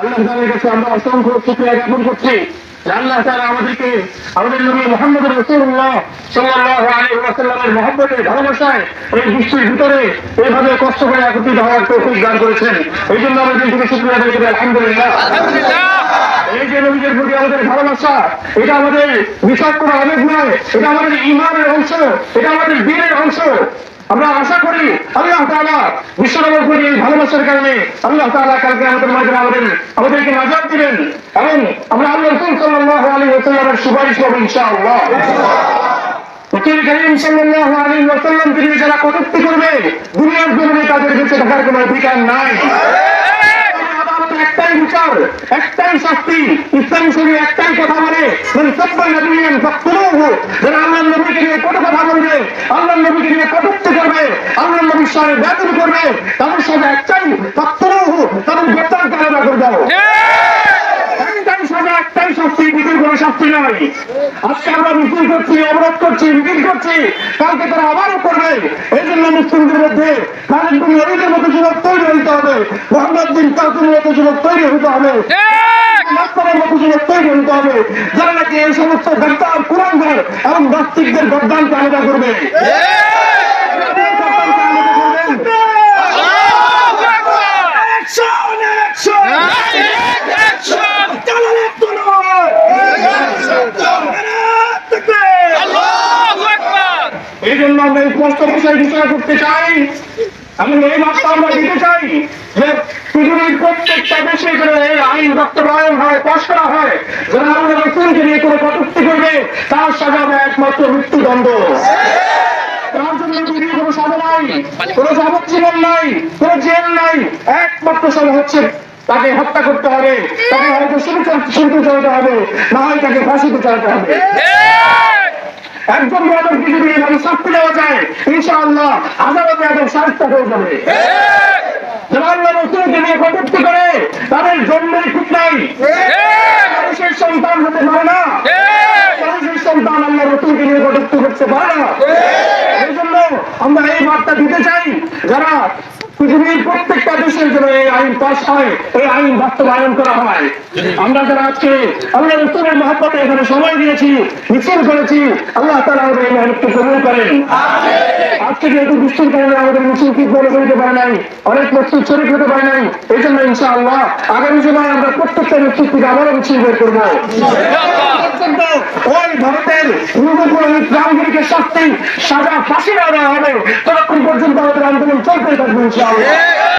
আল্লাহ তাআলার কাছে আমরা অসংখ্য শুকরিয়া জ্ঞাপন করছি। আল্লাহ তাআলা আমাদেরকে আমাদের নবী মুহাম্মদ রাসূলুল্লাহ সাল্লাল্লাহু আলাইহি ওয়াসাল্লামের মহব্বতে ভালোবাসায় এই বৃষ্টির ভিতরে এইভাবে কষ্ট করে একত্রিত হওয়ার তৌফিক দান করেছেন। এই জন্য আমরা দিন থেকে শুকরিয়া আদায় করি আলহামদুলিল্লাহ। এই যে নবীদের প্রতি আমাদের ভালোবাসা এটা আমাদের করা আবেগ নয় এটা আমাদের ইমানের অংশ এটা আমাদের দিনের অংশ। আমরা আশা করি আল্লাহ তাআলা বিশ্বনবর প্রতি এই ভালোবাসার কারণে আল্লাহ তাআলা কালকে আমাদের মাঝে আমাদের আমাদেরকে নাজাত দিবেন এবং আমরা আল্লাহ রসুল সাল্লাল্লাহু আলাইহি ওয়াসাল্লামের সুপারিশ করব ইনশাআল্লাহ। একটাই বিচার, একটাই শাস্তি, ইসলাম শরীর একটাই কথা বলে সামনে ব্যাতন করবে তাদের সাথে একটাই ফক্তুরুহু তাদের গ্রেপ্তার কারণা করে দাও একটাই শাস্তি দ্বিতীয় কোনো শাস্তি নয় আজকে আমরা মিছিল করছি অবরোধ করছি মিছিল করছি কালকে তারা আবারও করবে। এই জন্য মুসলিমদের মধ্যে খালেদ বিন ওলিদের মতো যুবক তৈরি হইতে হবে। মোহাম্মদ বিন কাসিমের মতো যুবক তৈরি হইতে হবে। মাস্টারের মতো যুবক তৈরি হইতে হবে। যারা নাকি এই সমস্ত গদ্দার কুরানদের এবং নাস্তিকদের গদ্দানকে আলাদা করবে? জন্য আমরা এই স্পষ্ট বিষয় ঘোষণা করতে চাই। এবং এই বার্তা আমরা দিতে চাই যে পৃথিবীর প্রত্যেকটা দেশে করে এই আইন বাস্তবায়ন হয় পাশ করা হয় যারা আমাদের রসুলকে নিয়ে কোনো কটুক্তি করবে তার সাজা হবে একমাত্র মৃত্যুদণ্ড। তার জন্য পৃথিবীর কোনো সাজা নাই কোনো যাবজ্জীবন নাই কোনো জেল নাই একমাত্র সাজা হচ্ছে তাকে হত্যা করতে হবে তাকে হয়তো শুরু চালাতে হবে না হয় তাকে ফাঁসিতে চালাতে হবে। একজন যায় ইনশাআল্লাহ আদালতে বেদম শাস্তি হয়ে যাবে। তাদের জন্মের ঠিক নাই মানুষের সন্তান হতে পারে সন্তান আল্লাহ রসুলকে নিয়ে কটুক্তি করতে পারে এই জন্য আমরা এই বার্তা দিতে চাই, যারা পৃথিবীর প্রত্যেকটা দেশের জন্য এই আইন পাস হয় এই আইন বাস্তবায়ন করা হয়। আমরা যারা আজকে আল্লাহ রসুলের মহাপতে এখানে সময় দিয়েছি মিছিল করেছি আল্লাহ তালা আমাদের এই মেহনতকে কবুল করেন। আজকে যেহেতু বৃষ্টির কারণে আমাদের মিছিল ঠিক বলে করতে পারে নাই অনেক মসজিদ শরীর হতে পারে নাই এই জন্য ইনশাআল্লাহ আগামী সময় আমরা প্রত্যেকটা মসজিদ থেকে আবারও মিছিল বের করব। ওই ভারতের পূর্বপুরী রামগিরিকে শাস্তি সাজা ফাঁসি দেওয়া হবে। ততক্ষণ পর্যন্ত আমাদের আন্দোলন চলতে থাকবে